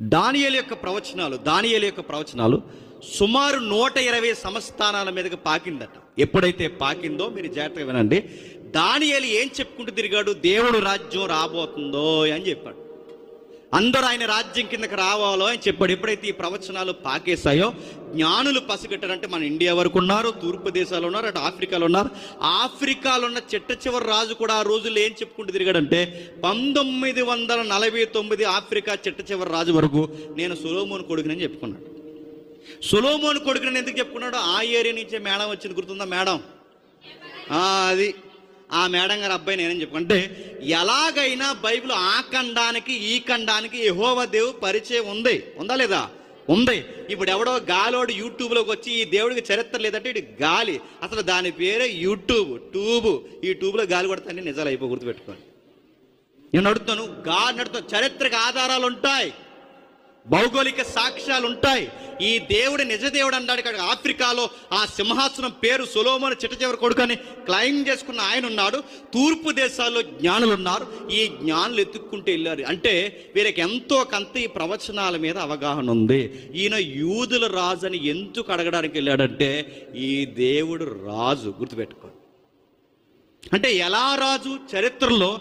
దానియేలు యొక్క ప్రవచనాలు దానియేలు యొక్క ప్రవచనాలు సుమారు నూట ఇరవై సంస్థానాల మీదకి పాకిందట. ఎప్పుడైతే పాకిందో మీరు జాగ్రత్తగా వినండి దానియలు ఏం చెప్పుకుంటూ తిరిగాడు? దేవుడు రాజ్యం రాబోతుందో అని చెప్పాడు. అందరూ ఆయన రాజ్యం కిందకి రావాలో అని చెప్పాడు. ఎప్పుడైతే ఈ ప్రవచనాలు పాకేశాయో జ్ఞానులు పసిగట్టారంటే మన ఇండియా వరకు ఉన్నారు తూర్పు దేశాలు ఉన్నారు అటు ఆఫ్రికాలో ఉన్నారు. ఆఫ్రికాలో ఉన్న చిట్ట చివరి రాజు కూడా ఆ రోజుల్లో ఏం చెప్పుకుంటూ తిరిగాడంటే పంతొమ్మిది వందల నలభై తొమ్మిది ఆఫ్రికా చిట్ట చివరి రాజు వరకు నేను సులోమోన్ కొడుకునని చెప్పుకున్నాడు. సులోమోన్ కొడుకునని ఎందుకు చెప్పుకున్నాడు? ఆ ఏరియా నుంచే మేడం వచ్చింది. గుర్తుందా మేడం? అది. ఆ మేడం గారు అబ్బాయి నేనని చెప్పు అంటే ఎలాగైనా బైబిల్ ఆ ఖండానికి ఈ ఖండానికి యహోవ దేవు పరిచయం ఉంది. ఉందా లేదా? ఉంది. ఇప్పుడు ఎవడో గాలోడు యూట్యూబ్లోకి వచ్చి ఈ దేవుడికి చరిత్ర లేదంటే ఇటు గాలి. అసలు దాని పేరే యూట్యూబ్ ట్యూబ్. ఈ ట్యూబ్లో గాలి కొడతాన్ని నిజాలు అయిపో గుర్తుపెట్టుకోండి. నేను నడుతాను గాలి నడుతాను చరిత్రకు ఆధారాలు ఉంటాయి. భౌగోళిక సాక్ష్యాలు ఉంటాయి ఈ దేవుడు నిజ దేవుడు అన్నాడు ఇక్కడ ఆఫ్రికాలో ఆ సింహాసనం పేరు సులోమని చిట్ట చివరి కొడుకని క్లైమ్ చేసుకున్న ఆయన ఉన్నాడు తూర్పు దేశాల్లో జ్ఞానులు ఉన్నారు ఈ జ్ఞానులు ఎత్తుక్కుంటూ వెళ్ళారు. అంటే వీరికి ఎంతో కొంత ఈ ప్రవచనాల మీద అవగాహన ఉంది. ఈయన యూదుల రాజు అని ఎందుకు అడగడానికి వెళ్ళాడంటే ఈ దేవుడు రాజు గుర్తుపెట్టుకో అంటే ఎలా రాజు చరిత్రలో